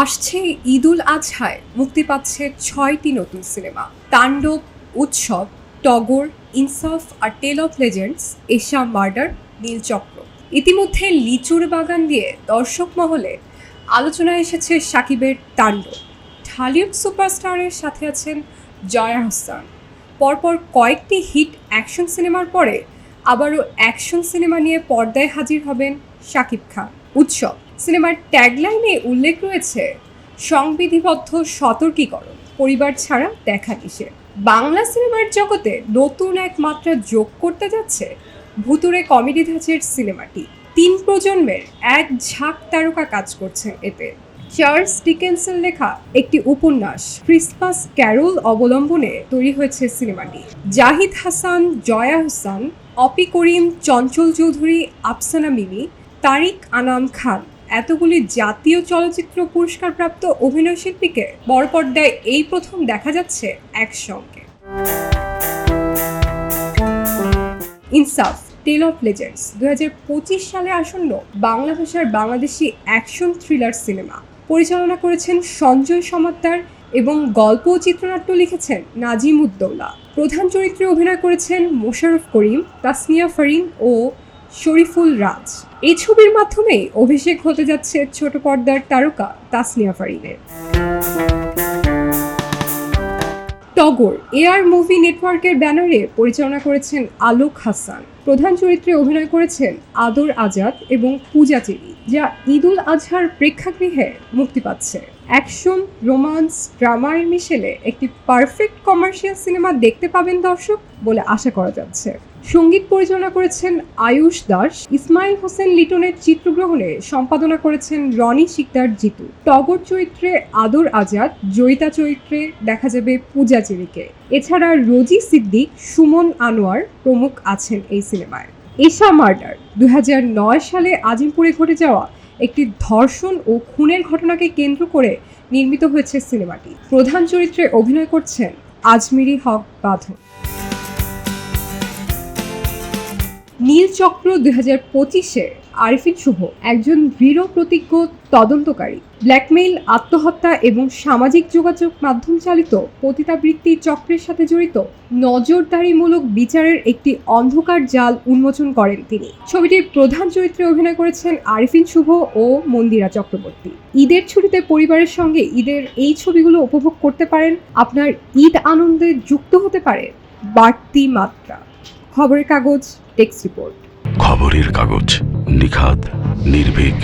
আসছে ঈদুল আজহায়, মুক্তি পাচ্ছে ছয়টি নতুন সিনেমা। তাণ্ডব, উৎসব, টগর, ইনসাফ আর tale of legends Esha murder Neelchakra ইতিমধ্যে লিচুর বাগান দিয়ে দর্শক মহলে আলোচনায় এসেছে সাকিবের তাণ্ডব। ঢালিউড সুপারস্টারের সাথে আছেন জয়া হোসেন। পরপর কয়েকটি হিট অ্যাকশন সিনেমার পরে আবারও অ্যাকশন সিনেমা নিয়ে পর্দায় হাজির হবেন শাকিব খান। উৎসব সিনেমার ট্যাগলাইনে উল্লেখ রয়েছে, সংবিধিবদ্ধ সতর্কীকরণ। পরিবার ছাড়া দেখা নিষেধ বাংলা সিনেমার জগতে নতুন এক মাত্রা যোগ করতে যাচ্ছে ভুতুরে কমেডি ধাঁচের সিনেমাটি। তিন প্রজন্মের এক ঝাঁক তারকা কাজ করছেন এতে। চার্লস ডিকেন্সের লেখা একটি উপন্যাস, ক্রিসমাস ক্যারোল অবলম্বনে তৈরি হয়েছে সিনেমাটি। জাহিদ হাসান, জয়া হোসান, অপি করিম, চঞ্চল চৌধুরী, আফসানা মিমি, তারিক আনাম খান এতগুলি জাতীয় চলচ্চিত্র পুরস্কারপ্রাপ্ত অভিনয় শিল্পীকে বড় পর্দায় এই প্রথম দেখা যাচ্ছে একসঙ্গে। ইনসাফ, টেল অফ লেজেন্ডস, দুহাজার পঁচিশ সালে আসন্ন বাংলা ভাষার বাংলাদেশি অ্যাকশন থ্রিলার সিনেমা। পরিচালনা করেছেন সঞ্জয় সমাদ্দার এবং গল্প ও চিত্রনাট্য লিখেছেন নাজিম উদ্দৌলা প্রধান চরিত্রে অভিনয় করেছেন মোশাররফ করিম, তাসনিয়া ফারিন ও শরীফুল রাজ। এই ছবির মাধ্যমে অভিষেক হতে যাচ্ছে ছোট পর্দার তারকা তাসনিয়া ফারিনের টগর এআর মুভি নেটওয়ার্কের ব্যানারে পরিচালনা করেছেন আলোক হাসান। প্রধান চরিত্রে অভিনয় করেছেন আদর আজাদ এবং পূজা চেরি যা ঈদুল আজহার প্রেক্ষাগৃহে মুক্তি পাচ্ছে। অ্যাকশন, রোমান্স ড্রামার মিশেলে একটি পারফেক্ট কমার্শিয়াল সিনেমা দেখতে পাবেন দর্শক বলে আশা করা যাচ্ছে। সংগীত পরিচালনা করেছেন আয়ুষ দাস, ইসমাইল হোসেন লিটনের চিত্রগ্রহণে সম্পাদনা করেছেন রনি শিকদার জিতু। টগর চরিত্রে আদর আজাদ, জয়িতা চরিত্রে দেখা যাবে পূজা চেরিকে। এছাড়া রোজি সিদ্দিক, সুমন আনোয়ার প্রমুখ আছেন এই সিনেমায়। এশা মার্ডার দুই হাজার নয় সালে আজিমপুরে ঘটে যাওয়া একটি ধর্ষণ ও খুনের ঘটনাকে কেন্দ্র করে নির্মিত হয়েছে সিনেমাটি। প্রধান চরিত্রে অভিনয় করছেন আজমিরি হক বাঁধন। নীলচক্র দুই হাজার পঁচিশে আরিফিন শুভ, একজন দৃঢ় প্রতিজ্ঞ তদন্তকারী। ব্ল্যাকমেইল, আত্মহত্যা এবং সামাজিক যোগাযোগ মাধ্যম চালিত পতিতাবৃত্তি চক্রের সাথে জড়িত নজরদারিমূলক বিচারের একটি অন্ধকার জাল উন্মোচন করেন তিনি। ছবিটির প্রধান চরিত্রে অভিনয় করেছেন আরিফিন শুভ ও মন্দিরা চক্রবর্তী। ঈদের ছুটিতে পরিবারের সঙ্গে ঈদের এই ছবিগুলো উপভোগ করতে পারেন। আপনার ঈদ আনন্দে যুক্ত হতে পারে বাড়তি মাত্রা। খবরের কাগজ টেক্সট রিপোর্ট। খবরের কাগজ নিখাত নির্ভীক।